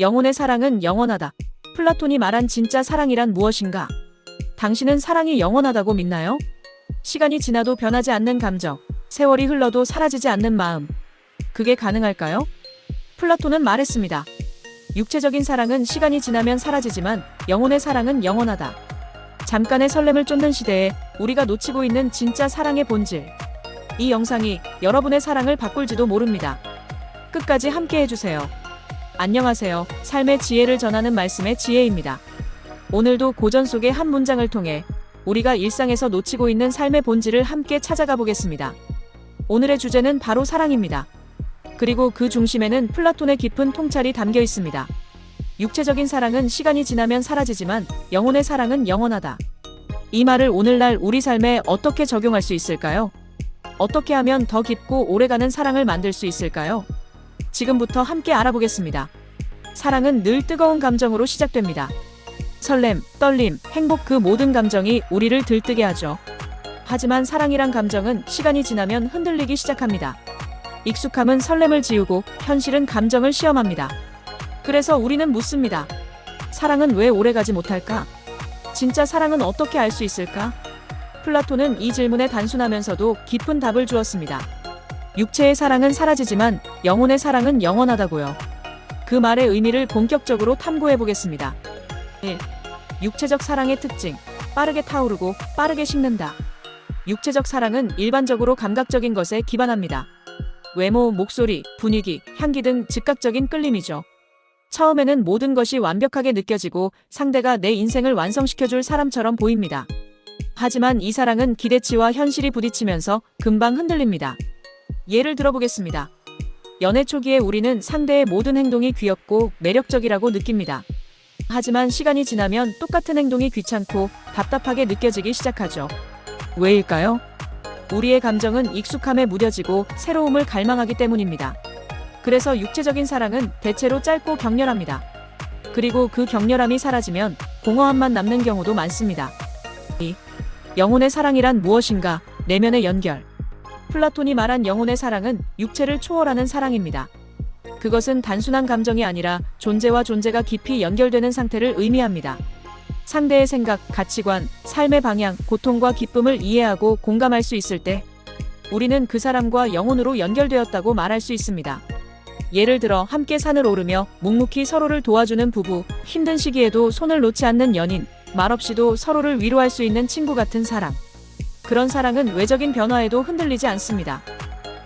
영혼의 사랑은 영원하다. 플라톤이 말한 진짜 사랑이란 무엇인가? 당신은 사랑이 영원하다고 믿나요? 시간이 지나도 변하지 않는 감정, 세월이 흘러도 사라지지 않는 마음. 그게 가능할까요? 플라톤은 말했습니다. 육체적인 사랑은 시간이 지나면 사라지지만 영혼의 사랑은 영원하다. 잠깐의 설렘을 쫓는 시대에 우리가 놓치고 있는 진짜 사랑의 본질. 이 영상이 여러분의 사랑을 바꿀지도 모릅니다. 끝까지 함께 해주세요. 안녕하세요. 삶의 지혜를 전하는 말씀의 지혜입니다. 오늘도 고전 속의 한 문장을 통해 우리가 일상에서 놓치고 있는 삶의 본질을 함께 찾아가 보겠습니다. 오늘의 주제는 바로 사랑입니다. 그리고 그 중심에는 플라톤의 깊은 통찰이 담겨 있습니다. 육체적인 사랑은 시간이 지나면 사라지지만 영혼의 사랑은 영원하다. 이 말을 오늘날 우리 삶에 어떻게 적용할 수 있을까요? 어떻게 하면 더 깊고 오래가는 사랑을 만들 수 있을까요? 지금부터 함께 알아보겠습니다. 사랑은 늘 뜨거운 감정으로 시작됩니다. 설렘, 떨림, 행복 그 모든 감정이 우리를 들뜨게 하죠. 하지만 사랑이란 감정은 시간이 지나면 흔들리기 시작합니다. 익숙함은 설렘을 지우고 현실은 감정을 시험합니다. 그래서 우리는 묻습니다. 사랑은 왜 오래가지 못할까? 진짜 사랑은 어떻게 알 수 있을까? 플라톤은 이 질문에 단순하면서도 깊은 답을 주었습니다. 육체의 사랑은 사라지지만 영혼의 사랑은 영원하다고요. 그 말의 의미를 본격적으로 탐구해 보겠습니다. 1. 육체적 사랑의 특징. 빠르게 타오르고 빠르게 식는다. 육체적 사랑은 일반적으로 감각적인 것에 기반합니다. 외모, 목소리, 분위기, 향기 등 즉각적인 끌림이죠. 처음에는 모든 것이 완벽하게 느껴지고 상대가 내 인생을 완성시켜줄 사람처럼 보입니다. 하지만 이 사랑은 기대치와 현실이 부딪히면서 금방 흔들립니다. 예를 들어보겠습니다. 연애 초기에 우리는 상대의 모든 행동이 귀엽고 매력적이라고 느낍니다. 하지만 시간이 지나면 똑같은 행동이 귀찮고 답답하게 느껴지기 시작하죠. 왜일까요? 우리의 감정은 익숙함에 무뎌지고 새로움을 갈망하기 때문입니다. 그래서 육체적인 사랑은 대체로 짧고 격렬합니다. 그리고 그 격렬함이 사라지면 공허함만 남는 경우도 많습니다. 2. 영혼의 사랑이란 무엇인가? 내면의 연결. 플라톤이 말한 영혼의 사랑은 육체를 초월하는 사랑입니다. 그것은 단순한 감정이 아니라 존재와 존재가 깊이 연결되는 상태를 의미합니다. 상대의 생각, 가치관, 삶의 방향, 고통과 기쁨을 이해하고 공감할 수 있을 때 우리는 그 사람과 영혼으로 연결되었다고 말할 수 있습니다. 예를 들어 함께 산을 오르며 묵묵히 서로를 도와주는 부부, 힘든 시기에도 손을 놓지 않는 연인, 말없이도 서로를 위로할 수 있는 친구 같은 사랑. 그런 사랑은 외적인 변화에도 흔들리지 않습니다.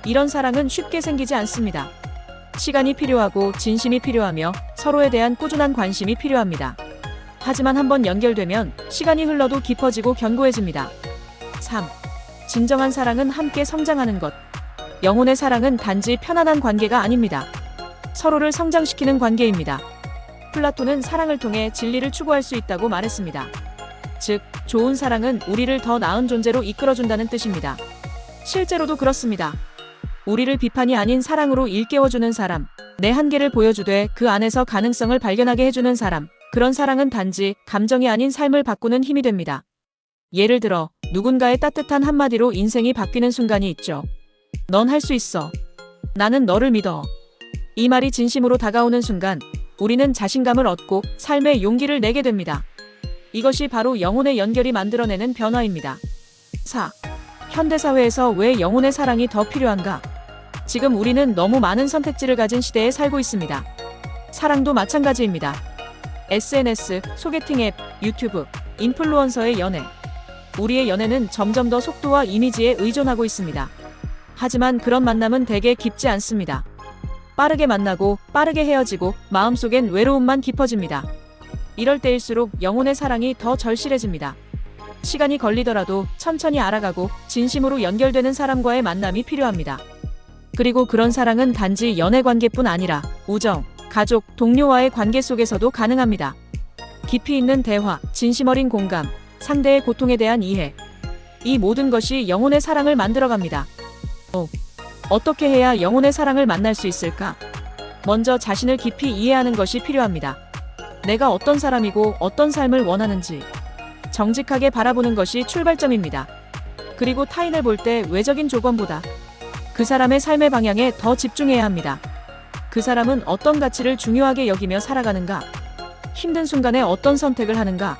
이런 사랑은 쉽게 생기지 않습니다. 시간이 필요하고 진심이 필요하며 서로에 대한 꾸준한 관심이 필요합니다. 하지만 한번 연결되면 시간이 흘러도 깊어지고 견고해집니다. 3. 진정한 사랑은 함께 성장하는 것. 영혼의 사랑은 단지 편안한 관계가 아닙니다. 서로를 성장시키는 관계입니다. 플라톤은 사랑을 통해 진리를 추구할 수 있다고 말했습니다. 즉, 좋은 사랑은 우리를 더 나은 존재로 이끌어준다는 뜻입니다. 실제로도 그렇습니다. 우리를 비판이 아닌 사랑으로 일깨워주는 사람, 내 한계를 보여주되 그 안에서 가능성을 발견하게 해주는 사람, 그런 사랑은 단지 감정이 아닌 삶을 바꾸는 힘이 됩니다. 예를 들어, 누군가의 따뜻한 한마디로 인생이 바뀌는 순간이 있죠. 넌 할 수 있어. 나는 너를 믿어. 이 말이 진심으로 다가오는 순간, 우리는 자신감을 얻고 삶의 용기를 내게 됩니다. 이것이 바로 영혼의 연결이 만들어내는 변화입니다. 4. 현대사회에서 왜 영혼의 사랑이 더 필요한가? 지금 우리는 너무 많은 선택지를 가진 시대에 살고 있습니다. 사랑도 마찬가지입니다. SNS, 소개팅 앱, 유튜브, 인플루언서의 연애. 우리의 연애는 점점 더 속도와 이미지에 의존하고 있습니다. 하지만 그런 만남은 대개 깊지 않습니다. 빠르게 만나고 빠르게 헤어지고 마음속엔 외로움만 깊어집니다. 이럴 때일수록 영혼의 사랑이 더 절실해집니다. 시간이 걸리더라도 천천히 알아가고 진심으로 연결되는 사람과의 만남이 필요합니다. 그리고 그런 사랑은 단지 연애 관계뿐 아니라 우정, 가족, 동료와의 관계 속에서도 가능합니다. 깊이 있는 대화, 진심 어린 공감, 상대의 고통에 대한 이해. 이 모든 것이 영혼의 사랑을 만들어갑니다. 어, 어떻게 해야 영혼의 사랑을 만날 수 있을까? 먼저 자신을 깊이 이해하는 것이 필요합니다. 내가 어떤 사람이고 어떤 삶을 원하는지 정직하게 바라보는 것이 출발점입니다. 그리고 타인을 볼 때 외적인 조건보다 그 사람의 삶의 방향에 더 집중해야 합니다. 그 사람은 어떤 가치를 중요하게 여기며 살아가는가? 힘든 순간에 어떤 선택을 하는가?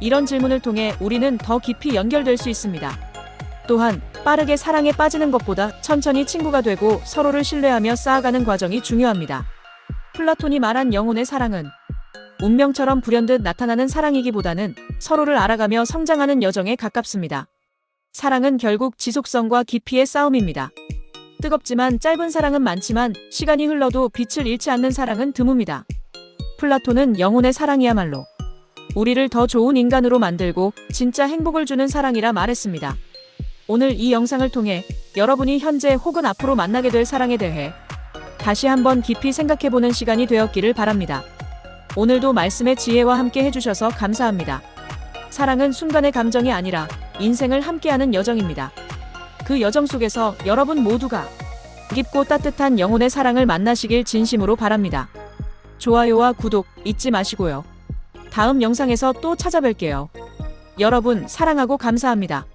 이런 질문을 통해 우리는 더 깊이 연결될 수 있습니다. 또한 빠르게 사랑에 빠지는 것보다 천천히 친구가 되고 서로를 신뢰하며 쌓아가는 과정이 중요합니다. 플라톤이 말한 영혼의 사랑은 운명처럼 불현듯 나타나는 사랑이기보다는 서로를 알아가며 성장하는 여정에 가깝습니다. 사랑은 결국 지속성과 깊이의 싸움입니다. 뜨겁지만 짧은 사랑은 많지만 시간이 흘러도 빛을 잃지 않는 사랑은 드뭅니다. 플라톤은 영혼의 사랑이야말로 우리를 더 좋은 인간으로 만들고 진짜 행복을 주는 사랑이라 말했습니다. 오늘 이 영상을 통해 여러분이 현재 혹은 앞으로 만나게 될 사랑에 대해 다시 한번 깊이 생각해보는 시간이 되었기를 바랍니다. 오늘도 말씀의 지혜와 함께 해주셔서 감사합니다. 사랑은 순간의 감정이 아니라 인생을 함께하는 여정입니다. 그 여정 속에서 여러분 모두가 깊고 따뜻한 영혼의 사랑을 만나시길 진심으로 바랍니다. 좋아요와 구독 잊지 마시고요. 다음 영상에서 또 찾아뵐게요. 여러분 사랑하고 감사합니다.